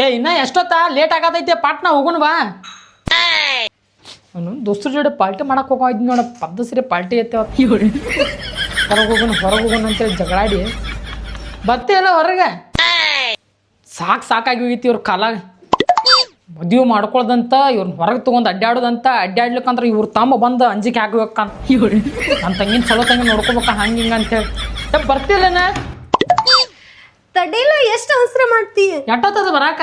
ಏ, ಇನ್ನ ಎಷ್ಟೊತ್ತ? ಲೇಟ್ ಆಗತೈತೆ, ಪಾಟ್ನ ಹೋಗುಣ ಬಾ. ಅವನು ದೋಸ್ತರ ಜೋಡಿ ಪಾರ್ಟಿ ಮಾಡಕ್ ಹೋಗಿದ್ ನೋಡ ಪದ್ದ ಸರಿ ಪಾರ್ಟಿ ಐತೆ ಹೊರಗೆ ಹೋಗೋಣ ಹೊರಗೆ ಹೋಗೋಣ ಅಂತೇಳಿ ಜಗಳಾಡಿ. ಬರ್ತೀಯಲ್ಲ ಹೊರಗೆ. ಸಾಕು ಸಾಕಾಗಿ ಹೋಗಿತ್ತು ಇವ್ರ ಕಾಲಾಗ ಮದುವೆ ಮಾಡ್ಕೊಳ್ದಂತ ಇವ್ರನ್ನ ಹೊರಗೆ ತೊಗೊಂಡು ಅಡ್ಡಾಡೋದಂತ ಅಡ್ಡಾಡ್ಲಿಕ್ಕಂದ್ರೆ ಇವ್ರ ತಮ್ಮ ಬಂದು ಅಂಜಿಕೆ ಹಾಕ್ಬೇಕಂತ ನನ್ನ ತಂಗಿನ ಚಲೋ ತಂಗಿ ನೋಡ್ಕೋಬೇಕ, ಹಂಗೆ ಹಿಂಗೆ ಅಂತೇಳಿ ಬರ್ತಿಲ್ಲನ ತಡಿಲ್ಲ ಎಷ್ಟು ಅವಸರ ಮಾಡ್ತಿ? ಎಟ್ಟೊತ್ತದ ಬರಾಕ?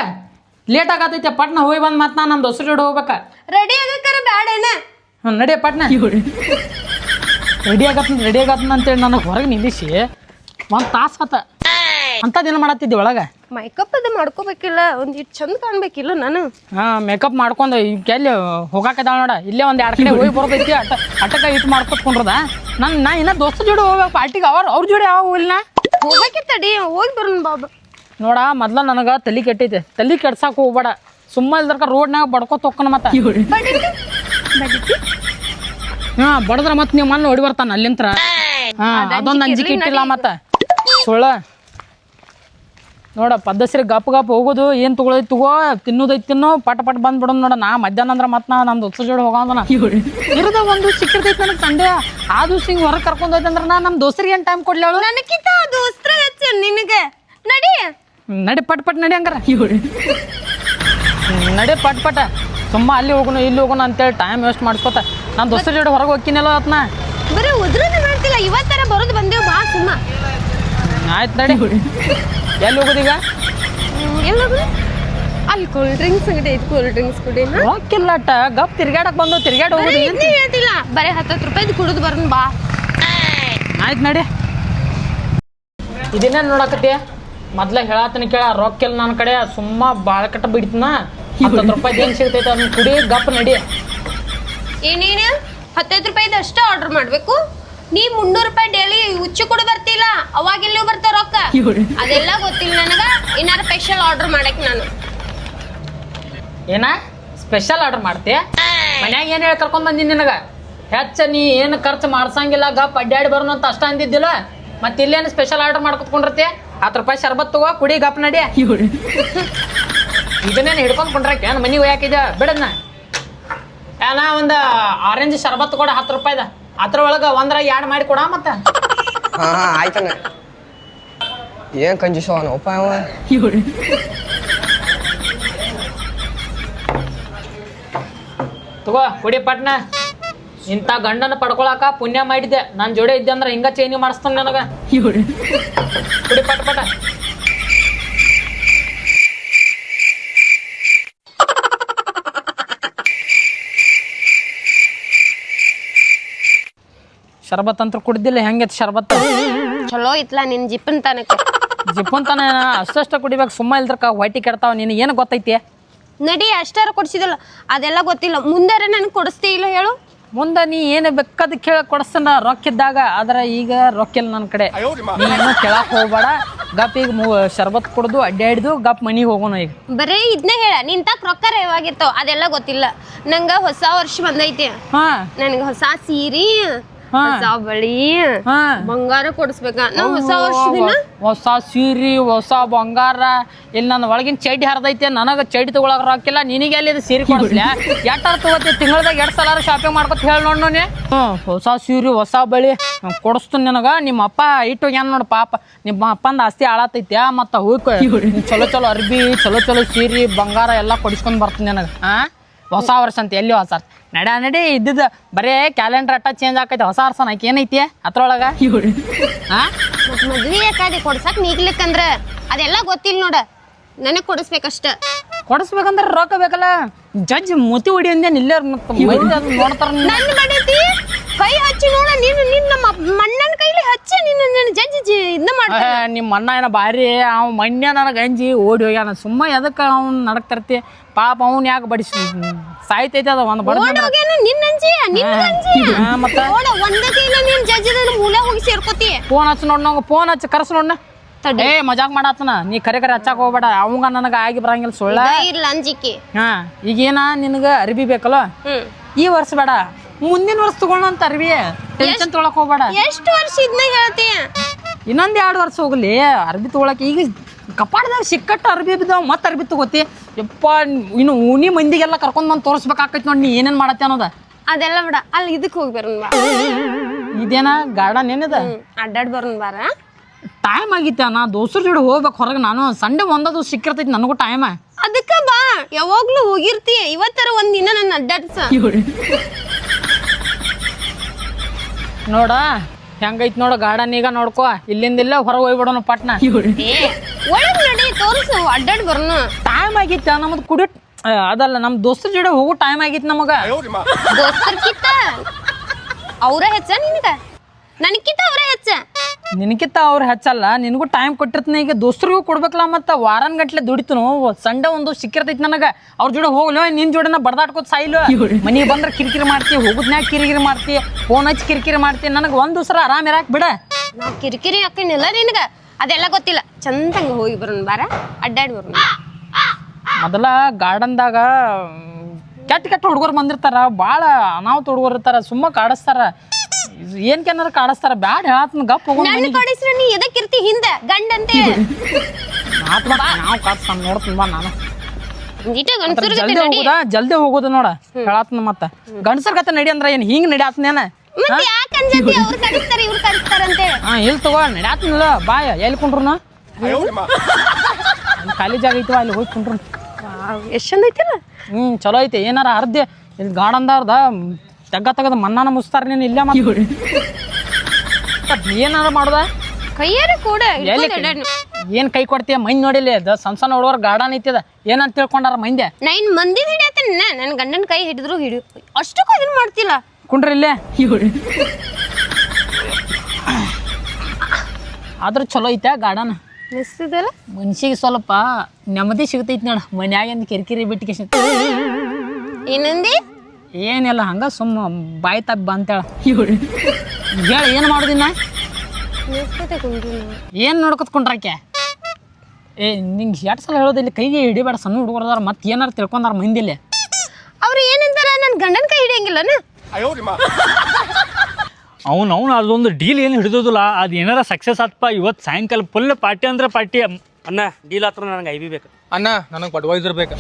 ಲೇಟ್ ಆಗತೈತೆ ಪಟ್ನ ಹೋಗಿ ಬಂದ್ ಮತ್ತೆ ನಾನು ನಮ್ಮ ದೋಸ್ರ ಜೋಡಿ ಹೋಗ್ಬೇಕ. ರೆಡಿ ಆಗಕ್ಕಾರ ಬ್ಯಾಡೇನ ಹ್ಞೂ ನಡಿಯ ಪಟ್ನ. ರೆಡಿ ಆಗತ್ತ ರೆಡಿ ಆಗತ್ತ ಅಂತೇಳಿ ನನಗೆ ಹೊರಗೆ ನಿಲ್ಲಿಸಿ. ಒಂದು ತಾಸು ಆತ. ಅಂಥದ್ದೇನು ಮಾಡತ್ತಿದ್ದೆ ಒಳಗೆ? ಮೇಕಪ್ ಅದು ಮಾಡ್ಕೋಬೇಕಿಲ್ಲ ಒಂದ್ ಇಟ್ ಚಂದ ಕಾಣ್ಬೇಕಿಲ್ಲ ನಾನು. ಹಾಂ ಮೇಕಪ್ ಮಾಡ್ಕೊಂಡು ಈಗ ಎಲ್ಲಿ ಹೋಗಾಕದಾಳ ನೋಡ. ಇಲ್ಲೇ ಒಂದು ಎರಡು ಕಡೆ ಹೋಗಿ ಬರ್ಬೇಕು ಅಟ ಅಟಕ ಇಟ್ಟು ಮಾಡ್ಕೊತ್ಕೊಂಡ್ರದ. ನನ್ನ ನಾ ಇನ್ನ ದೋಸ್ತ ಜೋಡಿ ಹೋಗ್ಬೇಕು ಪಾರ್ಟಿಗೆ ಅವ್ರ ಅವ್ರ ಜೋಡಿ ಯಾವ ಹೋಗಿಲ್ಲ ಹೋಗಕ್ಕೆ ತಡಿ ಹೋಗಿ ಬರೋಣ ಬಾಬಾ. ನೋಡ ಮೊದ್ಲ ನನಗೆ ತಲೆ ಕೆಟ್ಟೈತೆ. ತಲೆ ಕೆಡ್ಸಕ್ಕೆ ಹೋಗ್ಬೇಡ. ಸುಮ್ಮ ಇಲ್ದರ್ಕ ರೋಡ್ನಾಗ ಬಡ್ಕೋತ ಹೋಗ್ಕನ ಮತ್ತೆ. ಹಾ ಬಡದ್ರ ಮತ್ತೆ ನೀವು ಮಣ್ಣು ಹೊಡಿ ಬರ್ತಾನ ಅಲ್ಲಿಂತ್ರ. ಹಾ ಅದೊಂದು ಅಂಜಿಕೆ ಇಟ್ಟಿಲ್ಲ ಮತ್ತ. ಸುಳ್ಳ. ನೋಡ ಪದ್ದಸ್ರಿ ಗಪ್ ಗಪ್ ಹೋಗೋದು ಏನು ತಗೊಳೈತಿ ತಗೋ ತಿನ್ನೋದೈತಿ ತಿನ್ನೋ ಪಟ ಪಟ್ ಬಂದ್ಬಿಡೋದು ನೋಡ ನಾ ಮಧ್ಯಾಹ್ನ ಅಂದ್ರೆ ಮತ್ತೆ ನಾ ನಮ್ದು ದೋಸ್ತ ಜೋಡಿ ಹೋಗೋದನ ಇರದ ಒಂದು ಸಿಕ್ಕಿರ್ತೈತಿ ನನಗೆ ಸಂಡೆ ಆ ದಿವಸ ಹಿಂಗೆ ಹೊರಗೆ ಕರ್ಕೊಂಡು ಹೋಯ್ತು ಅಂದ್ರೆ ನಾ ನಮ್ಮ ದೋಸ್ತರಿಗೆ ಏನು ಟೈಮ್ ಕೊಡ್ಲಿ ಅವಳು ನನಗಿಂತ ದೋಸ್ತ್ರ ಹೆಚ್ಚು ನಿನಗೆ. ನಡಿ. ನಡಿ ಪಟ್ ಪಟ್ ನಡಿ ಹಂಗಾರ. ನಡಿ ಪಟ್ ಪಟ. ಸುಮ್ಮ ಅಲ್ಲಿ ಹೋಗೋಣ ಇಲ್ಲಿ ಹೋಗೋಣ ಅಂತೇಳಿ ಟೈಮ್ ವೇಸ್ಟ್ ಮಾಡ್ಕೋತ ನಾನು ದೋಸ್ತರ ಜೋಡಿ ಹೊರಗೆ ಹೋಗ್ತೀನಲ್ಲ ಅದನ್ನ ಬರೀ ಉದ್ರದ ಮಾಡ್ತಿಲ್ಲ ಇವತ್ತರ ಬರೋದು ಬಂದೇವು ಬಾ ಸುಮ್ಮ. ಆಯ್ತು ನಡಿ. ಎಲ್ಲಿ ಹೋಗೋದೀಗ ಎಲ್ಲ ಅಲ್ಲಿ ಕೂಲ್ ಡ್ರಿಂಕ್ಸ್ ಅಂಗಡಿ ಐತಿ ಕೂಲ್ ಡ್ರಿಂಕ್ಸ್ ಕುಡಿನ ಅಟ್ಟ ಗಪ್ ತಿರ್ಗಾಡಕ್ ಬಂದು ತಿರ್ಗಾಡ ಹೋಗುದು ಹೇಳ್ತಿಲ್ಲ. ಬರೀ ಹತ್ತತ್ತು ರೂಪಾಯಿದು ಕುಡಿದು ಬರೋಣ ಬಾ. ಆಯ್ತು ನಡಿ. ಇದನ್ನ ನೋಡಕತ್ತಿ? ಮೊದ್ಲ ಹೇಳಾತನ ಕೇಳ ರೊಕ್ಕಿಲ್ಲ ನನ್ನ ಕಡೆ. ಸುಮ್ಮ ಬಾಳ ಕಟ್ಟ ಬಿಡ್ತನ ಹತ್ತತ್ತು ರೂಪಾಯಿ ಏನು ಸಿಗ್ತೈತೆ ಅದನ್ನ ಕುಡಿ ಗಪ್ ನಡಿ. ಏನೇನು? ಹತ್ತೈದು ರೂಪಾಯಿದು ಅಷ್ಟೇ ಆರ್ಡರ್ ಮಾಡ್ಬೇಕು. ನೀ ಮುನ್ನೂರು ರೂಪಾಯಿ ಡೈಲಿ ಹುಚ್ಚು ಕೂಡ ಬರ್ತಿಲ್ಲ ಅವಾಗ ಎಲ್ಲಿ ಬರ್ತಾವ ರೊಕ್ಕ? ಅದೆಲ್ಲ ಗೊತ್ತಿಲ್ಲ ನನಗ ಏನಾರ ಸ್ಪೆಷಲ್ ಆರ್ಡರ್ ಮಾಡಕ್ ನಾನು. ಏನ? ಸ್ಪೆಷಲ್ ಆರ್ಡರ್ ಮಾಡ್ತೀಯ ಮನ್ಯಾಗ ಏನು ಹೇಳಿ ಕರ್ಕೊಂಡ್ ಬಂದಿನಿ ನಿನಗ? ಹೆಚ್ಚ ನೀ ಏನು ಖರ್ಚು ಮಾಡ್ಸಂಗಿಲ್ಲ ಗಪ್ ಅಡ್ಡಾಡಿ ಬರೋಣ ಅಂತ ಅಷ್ಟ ಅಂದಿದ್ದಿಲ್ಲ? ಮತ್ತೆ ಇಲ್ಲೇನು ಸ್ಪೆಷಲ್ ಆರ್ಡರ್ ಮಾಡ್ಕೊತ್ಕೊಂಡ್ರತಿ ಹತ್ತು ರೂಪಾಯಿ ಶರ್ಬತ್ ತಗೋ ಕುಡಿ ಗಪ್ ನಡಿ. ಇದನ್ನೇನು ಹಿಡ್ಕೊಂಡ್ ಕೊಂಡ್ರಕ್ಕೆ ಏನು ಮನೆಗೆ ಹೋಯಾಕಿದ ಬಿಡದ್ನ? ಏನ ಒಂದು ಆರೆಂಜ್ ಶರ್ಬತ್ ಕೊಡ ಹತ್ತು ರೂಪಾಯಿದ. ಅದ್ರೊಳಗೆ ಒಂದ್ರ ಎರಡು ಮಾಡಿ ಕೊಡ ಮತ್ತ. ಹಾ ಆಯ್ತಣ್ಣ ಏನ್ ಅವನು? ಅವನಪ್ಪ ಅವ? ತಗೋ ಕುಡಿ ಪಟ್ನ. ಇಂಥ ಗಂಡನ ಪಡ್ಕೊಳಕ ಪುಣ್ಯ ಮಾಡಿದ್ದೆ. ನನ್ನ ಜೋಡಿ ಇದ್ದೆ ಅಂದ್ರೆ ಹಿಂಗ ಚೇಂಜ್ ಮಾಡಿಸ್ತಾನೆ ನನಗ. ಕುಡಿ ಪಟ್ ಪಟ ಶರ್ಬತ್ ಅಂತ ಕುಡ್ದಿಲ್ಲ ಹೆಂಗೈತಿ ಶರ್ಬತ್? ಚಲೋ ಇತ್ಲಾ ನಿನ್ ಜಿಪ್ಪನ್ ತನಕ. ತನ ಅಷ್ಟಷ್ಟ ಕುಡಿಬೇಕು ಸುಮ್ಮ ಇಲ್ದ್ರಕ ಹೊಟ್ಟಿ ಕೆಡ್ತಾವ ನೀನು ಏನು ಗೊತ್ತೈತಿ? ನಡಿ ಅಷ್ಟಾರ ಕೊಡ್ಸಿದಲ್ಲ ಅದೆಲ್ಲ ಗೊತ್ತಿಲ್ಲ. ಮುಂದಾರ ನನಗೆ ಕೊಡಿಸ್ತೀ ಇಲ್ಲ ಹೇಳು. ಮುಂದೆ ನೀ ಏನು ಬೇಕಾದ ಕೇಳ ಕೊಡಿಸ್ತಾನ ರೊಕ್ಕ ಇದ್ದಾಗ ಆದ್ರೆ ಈಗ ರೊಕ್ಕಿಲ್ಲ ನನ್ನ ಕಡೆ. ನೀನು ಕೇಳಕ್ ಹೋಗ್ಬೇಡ. ಗಪ್ ಈಗ ಮು ಶರ್ಬತ್ ಕುಡ್ದು ಅಡ್ಡಾಡಿದು ಗಪ್ ಮನಿಗೆ ಹೋಗೋಣ ಈಗ. ಬರೀ ಇದನ್ನ ಹೇಳ ನಿನ್ ತಕ್ಕ ರೊಕ್ಕ ರೇವಾಗಿರ್ತಾವ ಅದೆಲ್ಲ ಗೊತ್ತಿಲ್ಲ. ನಂಗೆ ಹೊಸ ವರ್ಷ ಬಂದೈತಿ. ಹಾಂ. ನನಗೆ ಹೊಸ ಸೀರಿ. ಹೊಸ ಬಳಿ ಬಂಗಾರ ಕೊಡಿಸ್ಬೇಕ. ನಾ ಹೊಸ ವರ್ಷದಿನ? ಹೊಸ ಸೀರಿ ಹೊಸ ಬಂಗಾರ. ಇಲ್ಲಿ ನನ್ನ ಒಳಗಿನ ಚಡ್ಡಿ ಹರಿದೈತೆ. ನನಗೆ ಚಡ್ಡಿ ತಗೊಳಕ್ ರೊಕ್ಕಿಲ್ಲ ನಿನಗೆ ಅಲ್ಲಿ ಇದು ಸೀರೆ ಕೊಡಿಸ್ಲ? ಎಟ್ಟಾರ ತಗೋತಿ ತಿಂಗಳದಾಗ ಎರಡು ಸಲ ಶಾಪಿಂಗ್ ಮಾಡ್ಕೊತ ಹೇಳಿ ನೋಡ್ ನೋಡಿ ಹೊಸ ಸೀರೆ ಹೊಸ ಬಳಿ. ಕೊಡಿಸ್ತೀನಿ ನಿನಗ. ನಿಮ್ಮ ಅಪ್ಪ ಇಟ್ಟು ಏನ್ ನೋಡು ಪಾಪ. ನಿಮ್ಮ ಅಪ್ಪಂದ ಆಸ್ತಿ ಆಳತೈತೆ. ಮತ್ತ ಹೋಗಿ ಚಲೋ ಚಲೋ ಅರ್ಬಿ ಚಲೋ ಚಲೋ ಸೀರಿ ಬಂಗಾರ ಎಲ್ಲ ಕೊಡಿಸ್ಕೊಂಡ್ ಬರ್ತೀನಿ ನನಗೆ. ಹಾಂ? ಹೊಸ ವರ್ಷ ಅಂತ ಎಲ್ಲಿ ಹೊಸ ನಡ ನಡಿ ಇದ್ದಿದ್ದು ಬರೇ ಕ್ಯಾಲೆಂಡರ್ ಅಟ್ಟ ಚೇಂಜ್ ಆಕೈತೆ. ಹೊಸ ವರ್ಷ ನಾಕ್ ಏನೈತಿ ಅದ್ರೊಳಗೆ? ಹಾಂ ಕಾಡಿ ಮದ್ವಿ ಯಾಕಾದಿ ಕೊಡ್ಸಕ್ ನೀಗ್ಲಿಕ್ಕಂದ್ರ ಅದೆಲ್ಲ ಗೊತ್ತಿಲ್ಲ ನೋಡ. ನನಗೆ ಕೊಡಿಸ್ಬೇಕಷ್ಟ. ಕೊಡಿಸ್ಬೇಕಂದ್ರೆ ರೊಕ್ಕ ಬೇಕಲ್ಲ. ಜಡ್ಜ್ ಮುತಿ ಹೊಡಿ ಇಲ್ಲ ಇಲ್ಲೇ ನೋಡ್ತಾರ ನನ್ನ ಬಡತಿ ಕೈ ಹಚ್ಚಿ ನೋಡ ನೀನು ನಿನ್ನ ಮಣ್ಣನ ಕೈಲಿ ಹಚ್ಚಿ ನೀನು ನನ್ನ ಜಡ್ಜ್ ಇದನ್ನ ಮಾಡ ನಿಮ್ಮ ಅಣ್ಣ ಏನೋ ಭಾರಿ ಅವ್ನು ಮೊನ್ನೆ ನನಗೆ ಅಂಜಿ ಓಡಿ ಹೋಗ್ಯಾನ. ಸುಮ್ಮ ಎದಕ್ಕೆ ಅವ್ನು ನಡಕ್ತಿರ್ತಿ? ಪಾಪ ಅವ್ನು ಯಾಕೆ ಬಡಿಸಿ ಸಾಯ್ತೈತೆ ಅದ ಒಂದು ಬಡ ಮತ್ತೆ? ಫೋನ್ ಹಚ್ಚಿ ನೋಡ್ ನಂಗೆ ಫೋನ್ ಹಚ್ಚಿ ಕರ್ಸ್ ನೋಡ್ನ. ಏ ಮಜಾಕ್ ಮಾಡಾತನ? ನೀ ಕರೆ ಕರೆ ಹಚ್ಚಾಕ ಹೋಗ್ಬೇಡ. ಅವಂಗ ನನಗೆ ಆಗಿ ಬರಂಗಿಲ್ಲ ಸುಳ್ಳ. ಇಲ್ಲ ಅಂಜಿಕೆ. ಹಾ ಈಗೇನ ನಿನಗೆ ಅರಿಬಿ ಬೇಕಲ್ಲ? ಈ ವರ್ಷ ಬೇಡ. ಮುಂದಿನ ವರ್ಷ ತಗೊಳ್ಳೋ ಅಂತ ಅರ್ಬಿ. ಟೆನ್ಷನ್ ತೊಗೊಳಕ್ ಹೋಗ್ಬೇಡ. ಎಷ್ಟು ವರ್ಷ ಇದ್ನ ಹೇಳ್ತಿ? ಇನ್ನೊಂದ್ ಎರಡು ವರ್ಷ ಹೋಗ್ಲಿ ಅರ್ಬಿ ತೊಗೊಳಕ್ಕೆ ಈಗ ಕಪಾಡದಾಗ ಸಿಕ್ಕಟ್ಟು ಅರ್ಬಿ ಬಿದ್ದಾವ ಮತ್ತೆ ಅರ್ಬಿ ತಗೋತಿ. ಯಪ್ಪ ಇನ್ನು ಉಣಿ ಮಂದಿಗೆಲ್ಲ ಕರ್ಕೊಂಡು ಬಂದು ತೋರಿಸ್ಬೇಕಾಕೈತಿ ನೋಡಿ ನೀ ಏನೇನ್ ಮಾಡತ್ತೆ ಅನ್ನೋದ? ಅದೆಲ್ಲ ಬಿಡ ಅಲ್ಲಿ ಇದಕ್ಕೆ ಹೋಗಿ ಬರೋಣ ಬಾ. ಇದೇನ ಗಾರ್ಡನ್ ಏನಿದೆ? ಅಡ್ಡಾಡ್ ಬರೋಣ ಬಾರ. ಟೈಮ್ ಆಗಿತ್ತ ನಾ ದೋಸ್ತರ ಜೋಡಿ ಹೋಗ್ಬೇಕು ಹೊರಗೆ ನಾನು. ಸಂಡೆ ಒಂದದು ಸಿಕ್ಕಿರ್ತೈತಿ ನನಗೂ ಟೈಮ್ ಅದಕ್ಕ ಬಾ ಯಾವಾಗ್ಲೂ ಹೋಗಿರ್ತಿ ಇವತ್ತರ ಒಂದ್ ದಿನ ನನ್ನ ಅಡ್ಡಾಡ್ಸ. ನೋಡ ಹೆಂಗೈತಿ ನೋಡ ಗಾರ್ಡನ್ ಈಗ ನೋಡ್ಕೋ. ಇಲ್ಲಿಂದ ಇಲ್ಲ ಹೊರಗೆ ಹೋಗ್ಬಿಡೋಣ ಪಟ್ನ. ಏ ಒಳಗ್ ನಡಿ ತೋರ್ಸು ಅಡ್ಡಾಡ್ ಬರೋಣ ಟೈಮ್ ಆಗಿತ್ತ? ನಮ್ದು ಕುಡಿ ಅದಲ್ಲ ನಮ್ಮ ದೋಸ್ತರ ಜೋಡಿ ಹೋಗೋ ಟೈಮ್ ಆಗಿತ್ತು ನಮಗ. ದೋಸ್ತರ್ಕಿತ್ತ ಅವ್ರ ಹೆಚ್ಚ ನಿನಗ? ನನಕಿತ್ತ ಅವರ ಹೆಚ್ಚ? ನಿನಕಿತ್ತ ಅವ್ರು ಹೆಚ್ಚಲ್ಲ ನಿನಗೂ ಟೈಮ್ ಕೊಟ್ಟಿರ್ತೀನಿ ಈಗ ದೋಸ್ತರಿಗೂ ಕೊಡ್ಬೇಕಲ್ಲ ಮತ್ತು ವಾರನ್ ಗಂಟ್ಲೆ ದುಡಿತನು ಸಂಡೆ ಒಂದು ಸಿಕ್ಕಿರ್ತೈತಿ ನನಗೆ ಅವ್ರ ಜೋಡಿ ಹೋಗ್ಲೋ ನಿನ್ ಜೋಡಿನ ಬಡ್ದಾಡ್ಕೋತ ಸಾಯಿಲು. ಮನೆಗೆ ಬಂದ್ರೆ ಕಿರಿಕಿರಿ ಮಾಡ್ತಿ ಹೋಗುದ್ನ್ಯಾಗ ಕಿರಿಕಿರಿ ಮಾಡ್ತಿ ಫೋನ್ ಹಚ್ಚಿ ಕಿರಿಕಿರಿ ಮಾಡ್ತಿ ನನಗೆ ಒಂದು ದಿವಸ ಆರಾಮ್ ಇರಾಕ್ ಬಿಡ. ನಾ ಕಿರಿಕಿರಿ ಹಾಕಿನಿಲ್ಲ ನಿನಗೆ ಅದೆಲ್ಲ ಗೊತ್ತಿಲ್ಲ. ಚಂದಂಗ ಹೋಗಿ ಬರೋಣ ಬಾರ ಅಡ್ಡಾಡಿ ಬರೋಣ ಮೊದಲ ಗಾರ್ಡನ್ದಾಗ ಕೆಟ್ಟ ಕೆಟ್ಟ ಹುಡುಗರು ಬಂದಿರ್ತಾರ ಭಾಳ ಅನಾಹುತ ಹುಡುಗರು ಇರ್ತಾರ ಸುಮ್ಮ ಕಾಡಿಸ್ತಾರ. ಏನ್ ಕೆನಾರ ಕಾಡಿಸ್ತಾರ? ಬ್ಯಾಡ ಹೇಳತ್ನ ಗಪ್ ಹೋಗೋಣ ನನ್ನ ಕೊಡಿಸ್ರ ನೀ ಎದಕ್ಕಿರ್ತಿ ಹಿಂದೆ ಗಂಡಂತೆ? ಮಾತು ನಾವು ಕಾಡ್ಸ್ತಾನ ನೋಡ್ತೀನಿ ಬಾ ನಾನು. ಜಲ್ದಿ ಹೋಗುದ? ಜಲ್ದಿ ಹೋಗೋದು ನೋಡ. ಹೇಳತ್ನ ಮತ್ತ. ಗಂಡಸರ್ ಕತೆ ನಡಿ ಅಂದ್ರ ಏನ್ ಹಿಂಗ್ ನಡ್ಯಾತ್ನೇನ ಮತ್ತೆ ಯಾಕೆ ಅಂಜತಿ? ಅವ್ರು ಕಡಿಸ್ತಾರೆ ಇವ್ರು ಕಡಿಸ್ತಾರಂತೆ. ಹಾ ಇಲ್ಲಿ ತಗೋ ನಡ್ಯಾತ್ನಿಲ್ಲ. ಬಾಯ ಎಲ್ಲಿ ಕುಂಡ್ರುನ ಖಾಲಿ ಜಾಗ ಐತಿ ಅಲ್ಲಿ ಹೋಗಿ ಕುಂಡ್ರು ಎಷ್ಟ್ ಚಂದ ಐತಿಲ್ಲ ಹ್ಮ್ ಚಲೋ ಐತಿ. ಏನಾರ ಅರ್ಧ ಇಲ್ಲಿ ಗಾರ್ಡನ್ದಾರ್ದ ತೆಗ್ಗ ತಗದ ಮನ್ನಾನ ಮುಸ್ತಾರ ನೀನು ಇಲ್ಲ ಏನಾರ ಮಾಡುದ? ಕೈಯಾರ ಕೂಡ ಎಲ್ಲಿ ಏನ್ ಕೈ ಕೊಡ್ತೀಯ? ಮೈನ್ ನೋಡಿಲ್ಲ ಅದ ಸಣ್ಣ ಸಣ್ಣ ಹುಡುಗರ ಗಾರ್ಡನ್ ಐತಿದ. ಏನಂತ ತಿಳ್ಕೊಂಡಾರ ಮೈಂದೆ? ನೈನ್ ಮಂದಿ ಹಿಡಿಯತ್ತೇನ ನನ್ನ ಗಂಡನ ಕೈ ಹಿಡಿದ್ರು ಹಿಡಿಯು. ಅಷ್ಟಕ್ಕೂ ಇದನ್ನ ಮಾಡ್ತಿಲ್ಲ. ಕುಂಡ್ರಿ ಇಲ್ಲೇ. ಆದ್ರ ಚಲೋ ಐತ ಗಾರ್ಡನ್. ಮಿಸ್ತಿದಲ್ಲ ಮನ್ಸಿಗೆ ಸ್ವಲ್ಪ ನೆಮ್ಮದಿ ಸಿಗ್ತೈತಿ ನೋಡ. ಮನ್ಯಾಗಿಂದ ಕಿರಿಕಿರಿ ಬಿಟ್ಟಿಗೆ ಏನಂದಿ? ಏನಿಲ್ಲ ಹಂಗೆ ಸುಮ್ಮ ಬಾಯಿ ತಪ್ಪ ಬಂತೇಳ ಹೇಳ ಏನು ಮಾಡೋದಿನ್ನ ಮಿಸ್ತಿದೆ ಕುಂಡ್ರು ಕುಂಡ್ರಕ್ಕೆ? ಏನು ಏ ನಿಂಗೆ ಎಷ್ಟು ಸಲ ಹೇಳೋದಿಲ್ಲ ಕೈಗೆ ಹಿಡಿಬೇಡ ಸಣ್ಣ ಹುಡುಗರದಾರ ಮತ್ತೆ ಏನಾರು ತಿಳ್ಕೊಂಡಾರ ಮಂದಿಲ್ಲ ಅವ್ರು ಏನಂತಾರ ನನ್ನ ಗಂಡನ ಕೈ ಹಿಡಿಯಂಗಿಲ್ಲನ ಅವ್ನು ಅವ್ನು ಅದೊಂದು ಡೀಲ್ ಏನು ಹಿಡಿದೋದಿಲ್ಲ ಅದು ಏನಾರ ಸಕ್ಸಸ್ ಆತಪ್ಪ ಇವತ್ತು ಸಾಯಂಕಾಲ ಫುಲ್ ಪಾರ್ಟಿ ಅಂದ್ರೆ ಪಾರ್ಟಿ. ಅಣ್ಣ ಡೀಲ್ ಹತ್ರ ನನಗೆ ಐ ಬಿ ಬೇಕು. ಅಣ್ಣ ನನಗೆ ಅಡ್ವೈಸರ್ ಬೇಕು.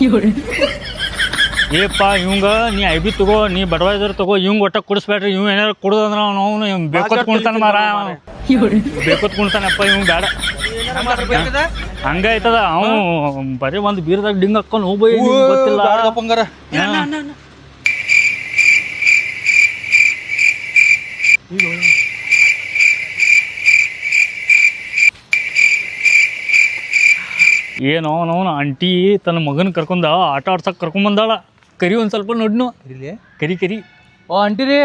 ಏಪ್ಪ ಇವಂಗ ನೀ ಐ ಬಿ ತಗೋ ನೀ ಬಡವಾಯ್ದ್ರ ತಗೋ ಇವಂಗ ಒಟ್ಟ ಕುಡಿಸ್ಬೇಡ್ರಿ. ಇವ್ ಏನಾರ ಕುಡ್ದಂದ್ರ ಅವ್ನು ಅವನು ಇವ್ ಬೇಕೋತ್ ಕುಣ್ತಾನ ಮಾರ ಬೇಕೋತ್ ಕುಣ್ತಾನಪ್ಪ ಇವ್ ಬೇಡ ಹಂಗಾಯ್ತದ ಆಯ್ತದ ಅವ ಬರೀ ಒಂದ್ ಬೀರ್ದಾಗ ಡಿಂಗ್ ಹಾಕೊಂಡು ಹೋಗ್ಬೋಯ್ ಗೊತ್ತಿಲ್ಲ. ಏನೋ ಆಂಟಿ ಅಂಟಿ ತನ್ನ ಮಗನ ಕರ್ಕೊಂಡ ಆಟ ಆಡ್ಸಕ್ ಕರ್ಕೊಂಬಂದಾಳ ಕರಿ ಒಂದು ಸ್ವಲ್ಪ ನೋಡ್ನು. ಇಲ್ಲಿ ಕರಿ ಕರಿ. ಓ ಅಂಟಿರಿ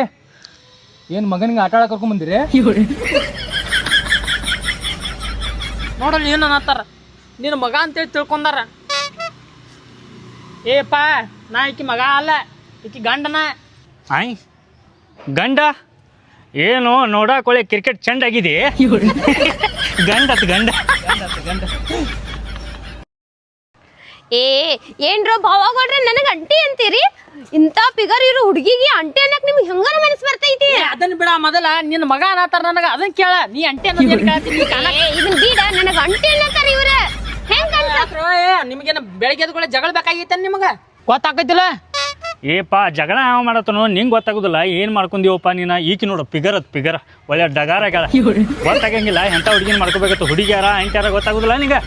ಏನು ಮಗನಿಗೆ ಆಟ ಆಡಕ್ಕೆ ಕರ್ಕೊಂಬಂದಿರಿ ನೋಡಲ್ಲ ಏನು ಅನ್ನತ್ತಾರ? ನಿನ್ನ ಮಗ ಅಂತೇಳಿ ತಿಳ್ಕೊಂಡಾರ. ಏಪ್ಪ ನಾ ಈಕಿ ಮಗ ಅಲ್ಲ ಈಕಿ ಗಂಡನ. ಆಯ್ ಗಂಡ? ಏನು ನೋಡಾಕೊಳ್ಳೆ ಕ್ರಿಕೆಟ್ ಚೆಂಡಾಗಿದೆ? ಗಂಡ ಗಂಡ. ಗಂಡ ಗಂಡ. ಏ ಏನ್ರೋ ಭಾವಗಳ್ರೆ ನನಗೆ ಅಂಟಿ ಅಂತೀರಿ? ಇಂಥ ಫಿಗರ್ ಇರೋ ಹುಡುಗಿಗೆ ಅಂಟಿ ಅನ್ನಕ್ ನಿಮ್ಗೆ ಹೆಂಗಾರ ಮನಸ್ಸು ಬರ್ತೈತಿ? ಅದನ್ನ ಬಿಡ ಮೊದಲ ನಿನ್ನ ಮಗ ಅನ್ನತ್ತಾರ ನನಗ ಅದನ್ನ ಕೇಳ. ನೀ ಅಂಟಿ ಅನ್ನೋದು ಏನ್ ಕೇಳ್ತೀನಿ ನೀ ಕಾಣ ಬೀಡ ನನಗೆ ಅಂಟಿ ಅನ್ನತ್ತಾರ ಇವ್ರ. ಹೆಂಗ್ ನಿಮಗೇನ ಬೆಳಗ್ಗೆ ಎದ್ಕೊಳ್ಳೆ ಜಗಳ ಬೇಕಾಗಿತ್ತ ನಿಮಗ? ಗೊತ್ತಾಕೈತಿಲ್ಲ ಏಪ ಜಗಳ ಯಾವ ಮಾಡತ್ತನೋ ನಿಂಗೆ ಗೊತ್ತಾಗೋದಿಲ್ಲ. ಏನು ಮಾಡ್ಕೊಂಡೀವಪ್ಪ ನೀನು? ಈಕಿ ನೋಡು ಪಿಗರ್ ಅದ್ ಪಿಗರ್ ಒಳ್ಳೆ ಡಗಾರ ಗೊತ್ತಾಗಂಗಿಲ್ಲ ಎಂಥ ಹುಡುಗಿನ ಮಾಡ್ಕೋಬೇಕು ಹುಡುಗಿಯಾರ ಎಂಟ್ಯಾರ ಗೊತ್ತಾಗೋದಿಲ್ಲ ನಿಂಗೆ?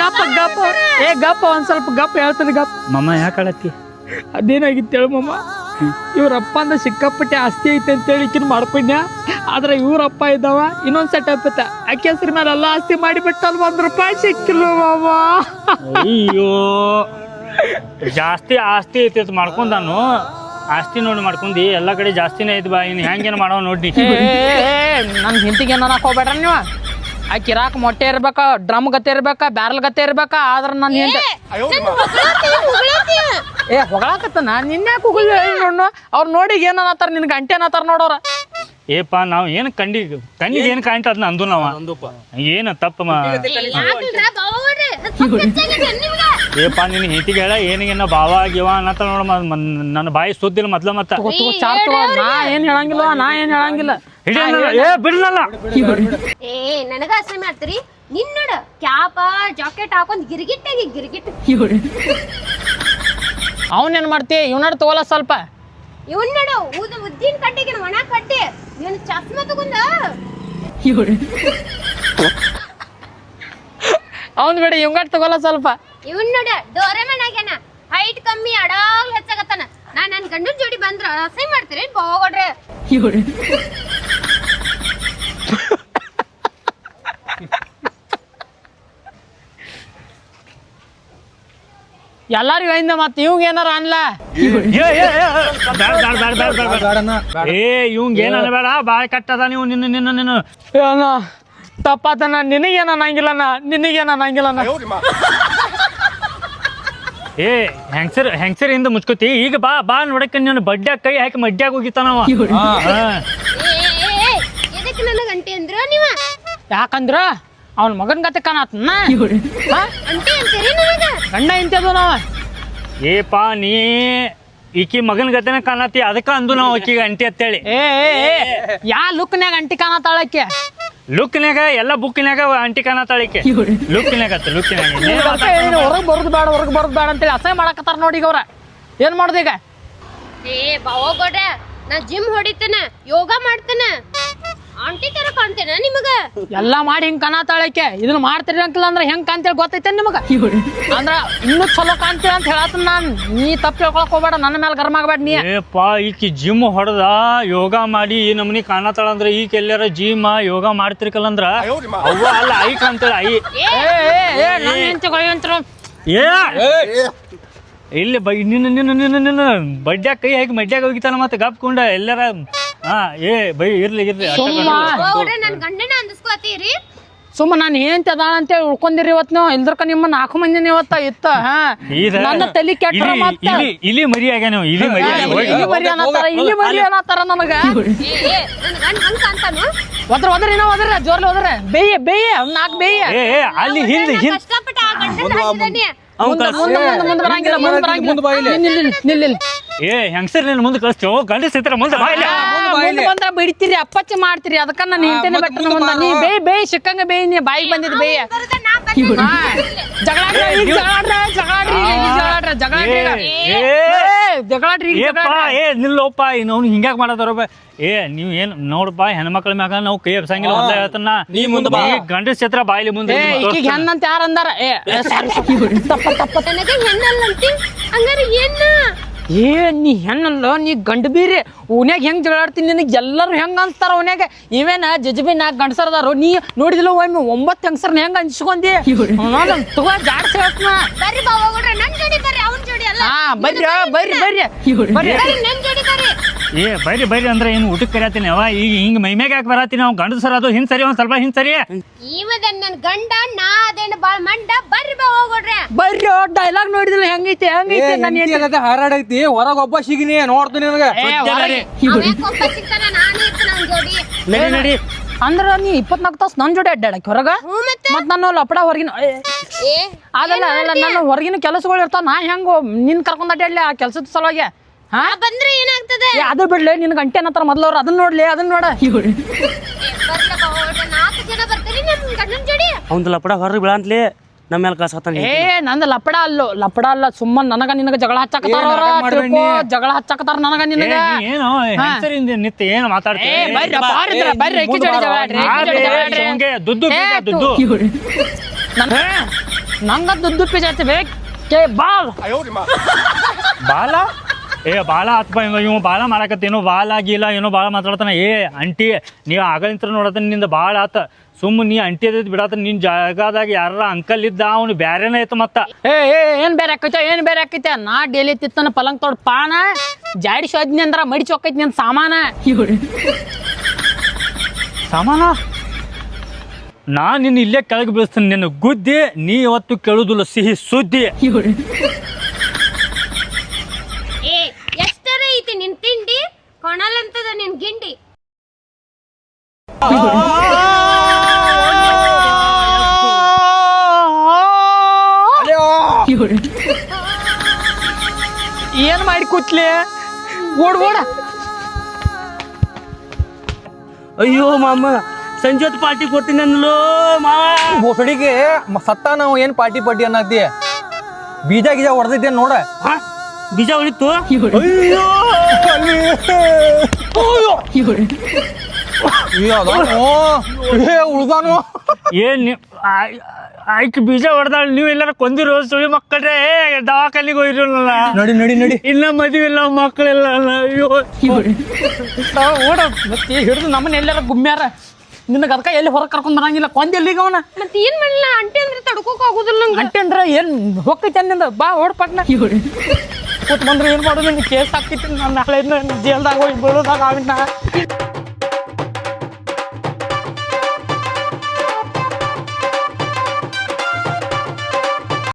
ಗಪ್ಪ ಗಪ್ಪ. ಏ ಗಪ್ಪ ಒಂದ್ ಸ್ವಲ್ಪ ಗಪ್ಪ ಹೇಳ್ತಾನೆ ಗಪ್ಪ. ಮಮ್ಮ ಯಾಕೆ ಅದೇನಾಗಿತ್ತು ಹೇಳು ಮಮ್ಮ? ಇವ್ರಪ್ಪ ಅಂದ್ರೆ ಸಿಕ್ಕಾಪಟ್ಟೆ ಆಸ್ತಿ ಐತೆ ಅಂತೇಳಿ ಇಕ್ಕಿನ ಮಾಡ್ಕೊಂಡ್ಯ ಆದ್ರೆ ಇವ್ರಪ್ಪ ಇದ್ದಾವ ಇನ್ನೊಂದ್ ಸೆಟ್ ಅಪ್ಪತ್ತ ಅಕ್ಕಿ ಹೆಸರು ಮೇಲೆ ಎಲ್ಲ ಆಸ್ತಿ ಮಾಡಿಬಿಟ್ಟಲ್ ಒಂದ್ ರೂಪಾಯಿ ಸಿಕ್ಕಿಲ್ಲ ಅಯ್ಯೋ. ಜಾಸ್ತಿ ಆಸ್ತಿ ಐತಿ ಮಾಡ್ಕೊಂಡಾನು ಆಸ್ತಿ ನೋಡಿ ಮಾಡ್ಕೊಂಡಿ ಎಲ್ಲ ಕಡೆ ಜಾಸ್ತಿನೇ ಐತಿ ಬಾ ಇನ್ನು ಹೆಂಗೇನು ಮಾಡೋ ನೋಡಿ ನನ್ನ ಹಿಂತಿಗೆ ಏನಾರ ಹೋಗ್ಬೇಡ್ರ ನೀವು? ಆಕಿ ಕಿರಾಕ್ ಮೊಟ್ಟೆ ಇರ್ಬೇಕ ಡ್ರಮ್ ಗತೆ ಇರ್ಬೇಕ ಬ್ಯಾರಲ್ ಗತೆ ಇರ್ಬೇಕ ಆದ್ರ ನನ್ನ ಹಿಂದೆ ಏ ಹೊಗಳಾಕತ್ತನ? ನಿನ್ನೆ ಕೂಗಲ್ ನೋಡು ಅವ್ರು ನೋಡಿ ಏನ್ ಅನ್ನತ್ತಾರ ನಿನ್ ಗಂಟೆ ಅನ್ನತ್ತಾರ ನೋಡೋರ ಏಪ ನಾವು ಏನು ಕಂಡಿ ಕಣ್ಣಿಗೆ ಏನು ಕಾಣ್ತ ಅದನ್ನ ಅಂದು ನಾವ ಏನು ತಪ್ಪ ಏಪ ನಿನ್ನ ಹೆಂತಿಗೆ ಹೇಳ ಏನಿಗೇನ ಬಾವ ಗಿವ ಅನ್ನತ್ತ ನೋಡ ನನ್ನ ಬಾಯಿ ಸುದ್ದಿಲ್ಲ ಮೊದ್ಲ ಮತ್ತ. ನಾ ಏನ್ ಹೇಳಂಗಿಲ್ಲ ನಾ ಏನ್ ಹೇಳಂಗಿಲ್ಲ. ಏ ಬಿಡ್ಲಲ್ಲ. ಏ ನನಗ ಅಸಹ್ಯ ಮಾಡ್ತೀರಿ? ನಿನ್ ನೋಡ ಕ್ಯಾಪ ಜಾಕೆಟ್ ಹಾಕೊಂಡ್ ಗಿರ್ಗಿಟ್ಟಾಗಿ ಗಿರ್ಗಿಟ್ ಅವನೇನ್ ಮಾಡ್ತಿ? ಇವ್ನಾಡ್ ತಗೋಲ ಸ್ವಲ್ಪ. ಇವನ್ ನೋಡ ಉದ ಉದ್ದಿನ ಕಟ್ಟಿಗೆ ಒಣ ಕಟ್ಟಿ. ಇವನ್ ಚಸ್ಮ ತಗೊಂಡ? ಅವ್ನ್ ಬೇಡ ಇವಂಗಡ್ ತಗೋಲ ಸ್ವಲ್ಪ. ಇವನ್ ನೋಡ ಡೋರೆಮನ್ ಆಗ್ಯಾನ. ಹೈಟ್ ಕಮ್ಮಿ ಅಡಾಗ್ ಹೆಚ್ಚಾಗತ್ತಾನ. ನಾ ನನ್ ಗಂಡನ್ ಜೋಡಿ ಬಂದ್ರ ಅಸಹ್ಯ ಮಾಡ್ತೀರಿ ಬಾವಗಡ್ರೆ? ಎಲ್ಲಾರು ಹೇಳಿಂದ ಮತ್ತೆ ಇವಂಗ ಏನಾರ ಅನ್ಲ ಏ ಇವಂಗ ಏನ ಅನ್ಬೇಡ ಬಾಯ್ ಕಟ್ಟದ ನೀವು ನಿನ್ನ ನಿನ್ನ ನಿನ್ನ ಏನ ತಪ್ಪಾತನ ನಿನಗೇನ ಅನ್ನಂಗಿಲ್ಲನ ನಿನಗೇನ ಅನ್ನಂಗಿಲ್ಲನ ಏ ಹೆಂಗ್ಸರ್ ಹಿಂದೆ ಮುಚ್ಕೋತಿ ಈಗ ಬಾ ಬಾ ನೋಡಕ್ಕೆ ನೀನು ಬಡ್ಡ್ಯಾಗ ಕೈ ಹಾಕಿ ಮಡ್ಡ್ಯಾಗ ಹೋಗಿತ್ತಾನವ ಹಾ. ಏ ಏ, ಏ, ಎದಕ್ ನನಗ ಅಂಟಿ ಅಂದ್ರ ನೀವ ಯಾಕಂದ್ರ ಅವನ ಮಗನ ಗತೆ ನನಗ? ಗಂಡ ಇಂತದು ನಾವ? ಏಪಾ ನೀ ಈಕಿ ಮಗನ ಗತೆನ ಕಾಣತಿ ಅದಕ್ಕ ಅಂದು ನಾವು ಆಕಿಗೆ ಅಂಟಿ ಅಂತೇಳಿ. ಏ ಯಾ ಲುಕ್ನ್ಯಾಗ ಅಂಟಿ ಕಾಣತಾಳಕ್ಕೆ ಲುಕ್ನ್ಯಾಗ ಎಲ್ಲ ಬುಕ್ನ್ಯಾಗ ಅಂಟಿ ಕಾಣತಾಳಿಕೆ ಲುಕ್ನ್ಯಾಗ ಲುಕ್ನ್ಯಾಗ. ಹೊರಗ್ ಬರೋದು ಬೇಡ ಹೊರಗ್ ಬರುದು ಬೇಡ ಅಂತೇಳಿ ಅಸಹ್ಯ ಮಾಡಕತ್ತಾರ ನೋಡಿ ಈಗ ಅವ್ರ ಏನ್ ಮಾಡುದು ಈಗ? ಏ ಬಾವಗಡ್ರ ನಾ ಜಿಮ್ ಹೊಡಿತೇನೆ ಯೋಗ ಮಾಡ್ತೇನೆ. ಆಂಟಿ ತರ ಕಾಣ್ತೇನೆ ನಿಮಗ? ಎಲ್ಲಾ ಮಾಡಿ ಹಿಂಗ್ ಕನಾತಾಳಕ್ಕೆ ಇದನ್ನ ಮಾಡ್ತೀರಿ ಅಂತಿಲ್ಲ ಅಂದ್ರೆ ಹೆಂಗ್ ಕಾಣ್ತೇಳಿ ಗೊತ್ತೈತೆ ನಿಮಗ? ಅಂದ್ರ ಇನ್ನೂ ಚಲೋ ಕಾಣ್ತೀರ ಅಂತ ಹೇಳತ್ತ ನಾನ್. ನೀ ತಪ್ಪು ಹೇಳ್ಕೊಳಕ್ ಹೋಗ್ಬೇಡ ನನ್ನ ಮೇಲೆ ಗರ್ಮ ಆಗ್ಬೇಡ ನೀ. ಏಪಾ ಈಕಿ ಜಿಮ್ ಹೊಡೆದ ಯೋಗ ಮಾಡಿ ಈ ನಮ್ನಿ ಕಾಣತಾಳ ಅಂದ್ರೆ ಈಕ ಎಲ್ಲಾರ ಜಿಮ್ ಯೋಗ ಮಾಡ್ತಿರ್ಕಲ್ಲ ಅಂದ್ರ ಅವ್ವ ಅಲ್ಲ ಐ ಕಾಣ್ತಾಳ ಐ. ಏ ಏ ಏ ನನ್ನ ಏ ಇಲ್ಲಿ ಬೈ ನಿನ್ನ ನಿನ್ನ ನಿನ್ನ ನಿನ್ನ ಬಡ್ಡ್ಯಾಗ ಕೈ ಹಾಕಿ ಮಡ್ಡ್ಯಾಗ ಹೋಗಿತಾನ ಮತ್ತೆ ಗಪ್ಕೊಂಡ ಎಲ್ಲಾರ ಹಾ ಏ ಬೈ ಇರ್ಲಿ ಇರ್ಲಿ ಅಷ್ಟ ಸುಮ್ಮ ನನ್ ಗಂಡನ ಅಂದಿಸ್ಕೋತೀರಿ ಸುಮ್ಮ ನಾನು ಏನ್ ಅದಾಳ ಅಂತೇಳಿ ಉಳ್ಕೊಂಡಿರಿ ಇವತ್ತು ನೀವು ಇಲ್ದ್ರಕ ನಿಮ್ಮ ನಾಲ್ಕು ಮಂದಿನ ಇವತ್ತ ಇತ್ತ ಹಾ ನನ್ನ ತಲಿ ಕೆಟ್ಟ ಇಲಿ- ಮತ್ತೆ ಇಲಿ ಇಲಿ ಮರಿ ಆಗ್ಯಾನ ಇವ, ಇಲಿ ಮರಿ ಆಗ್ಯಾನ. ಹೋಗಿ. ಇಲ್ಲಿ ಬರಿ ಅನ್ನತ್ತಾರ ಇಲ್ಲಿ ಬರಿ ಅನ್ನತ್ತಾರ ನನಗ ಏ ಏ ನನ್ ಗಂಡ ಹಂಗ ಕಾಣ್ತಾನು ಒದ್ರ ಒದ್ರ ಏನೋ ಒದ್ರ ಜೋರ್ಲಿ ಒದ್ರ ಬೇಯ ಬೇಯ ನಾಲ್ಕು ಬೇಯ ಏ ಏ ಅಲ್ಲಿ ಹಿಂದ್ ಹಿಂದ್ ಕಷ್ಟಪಟ್ಟ ಆ ಗಂಡನ ಹಾಕಿದಾನೆ ಮುಂದ ಮುಂದ ಮುಂದ ಮುಂದ ಬರಂಗಿಲ್ಲ ಮುಂದ ಬರಂಗಿಲ್ಲ ಮುಂದ್ ಬಾ ಇಲ್ಲಿ. ನಿಲ್ಲ ನಿಲ್ಲ ನಿಲ್ಲ ಏ ಹೆಂಗಸರ್ ಮುಂದೆ ಕಳಿಸ್ತೇವೆ ಗಂಡಸ ಮುಂದೆ ಬಾ ಇಲ್ಲಿ. ಮುಂದ ಬಂದ್ರ ಬಿಡ್ತೀರಿ ಅಪ್ಪಚ್ಚ ಮಾಡ್ತೀರಿ. ಅದಕ್ಕ ನಾನು ಹಿಂತೇನೆ ಬೆಟ್ಟ ಮುಂದ ನೀ ಬೇಯ್ ಬೇಯ್ ಸಿಕ್ಕಂಗ ಬೇಯ್ ನೀ ಬಾಯಿಗೆ ಬಂದಿದ್ ಬೇಯ ನಿಲ್ಲೋಪ ಅವ್ನು ಹಿಂಗ್ಯಾಕ್ ಮಾಡತಾರ ಏ ನೀವ್ ಏನ್ ನೋಡಪ್ಪ ಹೆಣ್ಮಕ್ಳ ಮ್ಯಾಗ ನಾವು ಕೈ ಎಬ್ಸಂಗಿಲ್ಲ ಒಂದ ಹೇಳ್ತಾನ. ನೀ ಮುಂದ ಬಾ. ಗಂಡಸ ಹತ್ರ ಬಾಯಿಲಿ ಮುಂದೆ. ಹೆಣ್ಣಂತ ಯಾರ ಅಂದಾರ? ಏ. ತಪ್ಪ ತಪ್ಪ ಹೆಣ್ಣಲ್ಲಂತಿ ಹಂಗಾರ ಏನ? ಏ ನೀ ಹೆಣ್ಣಲ್ಲ ನೀ ಗಂಡ ಬೀರಿ ಓನ್ಯಾಗ ಹೆಂಗ್ ಜಗಳಾಡ್ತೀನಿ ನಿನಗೆ? ಎಲ್ಲರೂ ಹೆಂಗ್ ಅನ್ಸ್ತಾರ ಓನ್ಯಾಗ? ಇವೇನ ಜಜ್ಬಿ ನಾಲ್ಕು ಗಂಡಸರದಾರು? ನೀ ನೋಡಿದಿಲ್ಲ ಒಮ್ಮೆ ಒಂಬತ್ತು ಹೆಂಗಸರ್ನ ಹೆಂಗ್ ಅನ್ಸ್ಕೊಂಡಿ ತಗೋ ಜಾಡ್ಸಿ ಹೇಳ್ತನ ಬರ್ರಿ ಬರ್ರಿ ಬರ್ರಿ. ಬರ್ರಿ. ಬರ್ರಿ ಬರ್ರಿ. ಏ ಅಂದ್ರೆ ಏನು ಊಟಕ್ಕೆ ಕರಿಯತ್ತೀನಿ. ಅವ ಈಗ ಹಿಂಗ್ ಮೈಮ್ಯಾಗ ಯಾಕೆ ಬರತ್ತೀನಿ? ಅವ್ ಗಂಡಸರ ಅದು ಹಿಂದ್ ಸರಿ ಒಂದ್ ಸ್ವಲ್ಪ ಹಿಂದ್ ಸರಿ. ಇವದನ್ ನನ್ ಗಂಡ ನಾ ಅದೇನ ಬಾಳ್ ಮಂಡ ಬರ್ರಿ ಹೋಗೋಡ್ರೆ. ಬರ್ರಿ ಡೈಲಾಗ್ ನೋಡಿದಿಲ್ಲ ಹೆಂಗೈತಿ ಹೆಂಗೈತಿ ನನ್ನ ಹೆಂಡ್ತಿ. ಹಾರಾಡೈತಿ ಹೊರಗ ಒಬ್ಬ ಸಿಗಿನಿ ನೋಡ್ತೀನಿ ನನಗೆ. ಏ, ನಡಿ. ಅಂದ್ರ ನೀ ಇಪ್ಪತ್ನಾಲ್ಕು ತಾಸು ನನ್ನ ಜೋಡಿ ಅಡ್ಡಾಡಕ್ಕೆ ಹೊರಗ? ಹ್ಞೂ ಮತ್ತೆ? ಮತ್ ನಾನು ಲಪಡ ಹೊರಗಿನ ಏ, ಅದಲ್ಲ ಅದಲ್ಲ ನನ್ನ ಹೊರಗಿನ ಕೆಲಸಗಳು ಇರ್ತಾವ ನಾ ಹೆಂಗ ನಿನ್ ಕರ್ಕೊಂಡ್ ಅಡ್ಡಾಡ್ಲಿ ಆ ಕೆಲಸದ ಸಲುವಾಗಿ. ಹಾ? ಬಂದ್ರೆ ಏನಾಗ್ತದೆ? ಏ ಅದು ಬಿಡ್ಲಿ ನಿನ್ ಗಂಟೆ ಅನ್ನತ್ತಾರ ಮೊದ್ಲವ್ರು ಅದನ್ನ ನೋಡ್ಲಿ ಅದನ್ನ ನೋಡ. ಏ, ಬರ್ಲ ಬಾವಗಡ್ರ ನಾಲ್ಕು ಜನ ಬರ್ತೀರಿ ನಮ್ ಗಂಡನ ಜೋಡಿ? ಅವ್ನ ಲಪಡ ಹೊರಗೆ ಬೀಳಂತ್ಲಿ. ನಮ್ಮ ಮೇಲೆ ಕಳ್ಸತ್ತಾನ ಏ ನಂದ ಲಪಡ ಅಲ್ಲೋ ಲಪಡ ಅಲ್ಲ ಸುಮ್ಮನೆ ನನಗ ನಿನಗ ಜಗಳ ಹಚ್ಚಾಕತಾರ ಏ, ನಾಟಕ ಮಾಡ್ಬೇಡ ತಿಳ್ಕೊ, ನೀ. ಜಗಳ ಹಚ್ಚಾಕತಾರ ನನಗ ನಿನಗೆ? ಏನು ಹೆಂಗಸರಿಂದ ನಿತ್ಯ ಏನು ಏ ಬರ್ರಿ ಬರ್ರಿ ಎಕ್ಕಿ ಜೋಡಿ ಜಗಳಾಡ್ರಿ ಎಕ್ಕಿ ಜೋಡಿ ಜಗಳಾಡ್ರಿ ಹಂಗೆ ದುಡ್ಡು ಏ, ಬೀಗ, ದುಡ್ಡು. ನನ್- ನಂಗ ದುಡ್ಡು ಪಿಜಾತಿ ಬೇಕ್. ಬಾಲ್. ಬಾಲ? ಏ ಭಾಳ ಹತ್ಪ ಇವ ಇವ ಬಾಲ ಮಾಡಕತ್ತೇನು ಭಾಳ ಆಗಿಲ್ಲ ಏನೋ ಭಾಳ ಮಾತಾಡ್ತಾನ. ಏ ಅಂಟಿ ನೀವು ಆಗಲಿಂತ್ರ ನೋಡತನ ನಿಂದ ಭಾಳ ಆತ. ಸುಮ್ಮ ನೀ ಅಂಟಿ ಅದೈತಿ ಬಿಡತ್ತ ನಿನ್ ಜಾಗದಾಗ ಯಾರ ಅಂಕಲ್ ಇದ್ದ ಅವ್ನು ಬ್ಯಾರೇನ ಐತ ಮತ್ತ. ಏ ಏ ಏನ್ ಬೇರೆ ಹಾಕೈತ ಏನ್ ಬೇರೆ ಹಾಕೈತ ನಾ ಡೇಲಿ ತಿತ್ತನ ಪಲಂಗ್ ತೊಡ್ ಪಾನ ಜಾಡಿ ಶೋದ್ನಿ ಅಂದ್ರ ಮಡಿ ಹೋಕೈತಿ ನಿನ್ ಸಾಮಾನ. ಸಾಮಾನ? ನಾ ನಿನ್ನ ಇಲ್ಲೇ ಕೆಳಗೆ ಬೀಳಿಸ್ತೀನಿ ನಿನ್ನ ಗುದ್ದಿ ನೀ ಇವತ್ತು ಕೇಳುದಿಲ್ಲ ಸಿಹಿ ಸುದ್ದಿ ಏ ಎಷ್ಟರ ಐತಿ ನಿನ್ ತಿಂಡಿ ಕೊಣಲಂತದ ನಿನ್ ಗಿಂಡಿ. ಏನ್ ಮಾಡಿ ಕೂತ್ಲಿ? ಓಡ್ ಓಡ. ಅಯ್ಯೋ ಮಾಮ ಸಂಜೆ ಪಾರ್ಟಿ ಕೊಡ್ತೀನಿ ಅನ್ಲೋ ಮಾವ ಹೊಸಡಿಗೆ ಸತ್ತ ನಾವು ಏನ್ ಪಾರ್ಟಿ ಪಾರ್ಟಿ ಅನ್ನತ್ತಿ ಬೀಜ ಗೀಜ ಹೊಡೆದಿದ್ದೇನ್ ನೋಡ? ಹಾ? ಬೀಜ ಹೊಡಿತು? ಅಯ್ಯೋ. ಉಳ್ದಾನು ಏನ್ ನೀ- ಆಯ್- ಆಯ್ಕೆ ಬೀಜ ಹೊಡೆದಾಳ ನೀವು ಎಲ್ಲಾರ ಕೊಂದಿರೋ ಸುಳಿ ಮಕ್ಕಳ್ರೆ ದವಾಖಾನಿಗೆ ಹೋಗಿರಲ್ಲ ನಡಿ ನಡಿ ನಡಿ. ಇಲ್ಲ ಮದುವೆ ಇಲ್ಲ ಮಕ್ಕಳೆಲ್ಲ ಅಯ್ಯೋ. ಓಡ. ಮತ್ತೆ ಹಿಡಿದು ನಮ್ಮನ್ನ ಎಲ್ಲಾರ ಗುಮ್ಮ್ಯಾರ. ನಿನಗೆ ಅದಕ್ಕೆ ಎಲ್ಲಿ ಹೊರಗೆ ಕರ್ಕೊಂಡ್ ಬರಂಗಿಲ್ಲ. ಕೊಂದ್ ಈಗ ಅವನ? ಮತ್ತೆ ಏನ್ ಮಾಡಲ್ಲ ಆಂಟಿ ಅಂದ್ರೆ ತಡ್ಕೋಕ್ ಆಗುದಿಲ್ಲ ಅಂಟಿ ಅಂದ್ರೆ ಏನ್ ಹೋಗ್ತೈತೆ ಅನ್ನಿಂದ? ಬಾ ಓಡ್ ಪಟ್ನ. ಕೂತ್ ಬಂದ್ರೆ ಏನ್ ಮಾಡೋದು? ನಿಮ್ಗೆ ಕೇಸ್ ಹಾಕಿತ್ತು ನಾನು. ನಾಳೆ ಜೇಲ್ದಾಗ ಹೋಗಿ ಬೀಳೋದಾಗ ಅವಿನ